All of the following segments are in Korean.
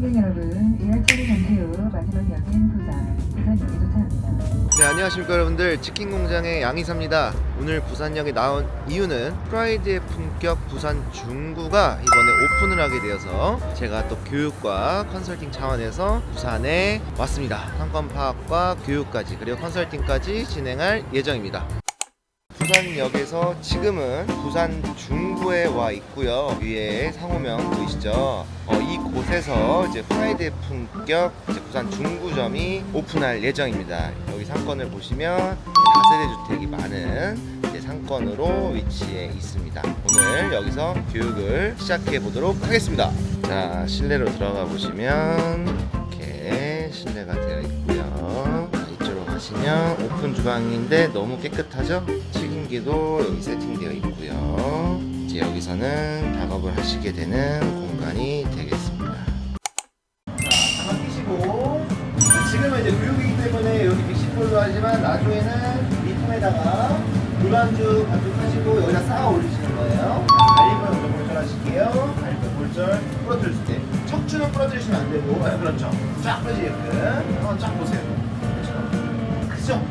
승객 여러분, 2월 처리 잠시 후 마지막 역인 부산, 부산역에 도착합니다. 네 안녕하십니까 여러분들. 치킨 공장의 양이사입니다. 오늘 부산역에 나온 이유는 프라이드의 품격 부산 중구가 이번에 오픈을 하게 되어서 제가 또 교육과 컨설팅 차원에서 부산에 왔습니다. 상권 파악과 교육까지 그리고 컨설팅까지 진행할 예정입니다 부산역에서 지금은 부산 중구에 와 있고요. 위에 상호명 보이시죠? 어, 이 곳에서 이제 프라이드 품격 이제 부산 중구점이 오픈할 예정입니다. 여기 상권을 보시면 다세대 주택이 많은 상권으로 위치해 있습니다. 오늘 여기서 교육을 시작해 보도록 하겠습니다. 자, 실내로 들어가 보시면 이렇게 실내가 되어 있고요. 가시면 오픈 주방인데 너무 깨끗하죠? 튀김기도 여기 세팅되어 있고요. 이제 여기서는 작업을 하시게 되는 공간이 되겠습니다. 자, 잠깐 끼시고 지금은 이제 교육이기 때문에 여기 믹시볼로 하지만 나중에는 이 통에다가 물반죽 반죽 하시고 여기다 쌓아 올리시는 거예요. 갈릭을 먼저 볼절하실게요. 갈릭 볼절 부러뜨릴 때 척추는 부러뜨리시면 안 되고 아, 그렇죠. 쫙 펴지게끔 한번 쫙 보세요. 그렇죠. 그죠?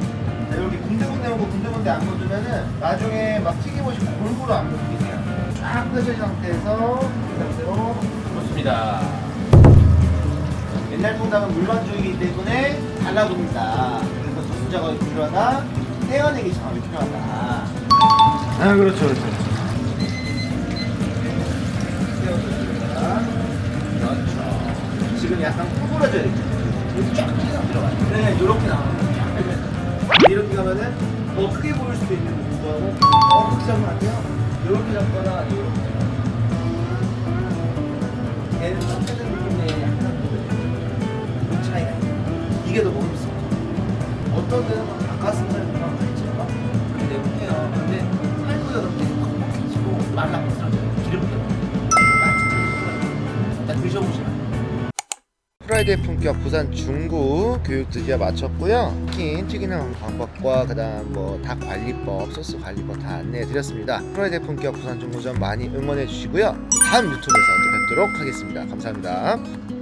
자, 여기 군데군데 오고 군데군데 안 묻으면은 나중에 막 튀김옷이 골고루 안 묻히세요. 쫙 펴진 상태에서 이 상태로 좋습니다. 옛날 통닭은 물반죽이기 때문에 달라붙는다. 그래서 소수 작업이 필요하다. 떼어내기 작업이 필요하다. 아 그렇죠 그렇죠. 떼어줍니다. 그렇죠. 지금 약간 되죠. 여기 쫙 들어가요. 네, 이렇게 나와요. 이렇게 가면은 더 크게 보일 수도 있는 부분하고 어 크게 잡으면 안 돼요. 이렇게 잡거나 이렇게. 얘는 좀 빼는 느낌의 약간 그 차이가 있어요. 이게 더 없죠. 어떤 데는 막 닭가슴 프라이드의 품격 부산 중구 교육 드디어 마쳤고요. 치킨 튀기는 방법과 그다음 뭐 닭 관리법, 소스 관리법 다 안내해 드렸습니다. 프라이드의 품격 부산 중구점 많이 응원해 주시고요. 다음 유튜브에서 또 뵙도록 하겠습니다. 감사합니다.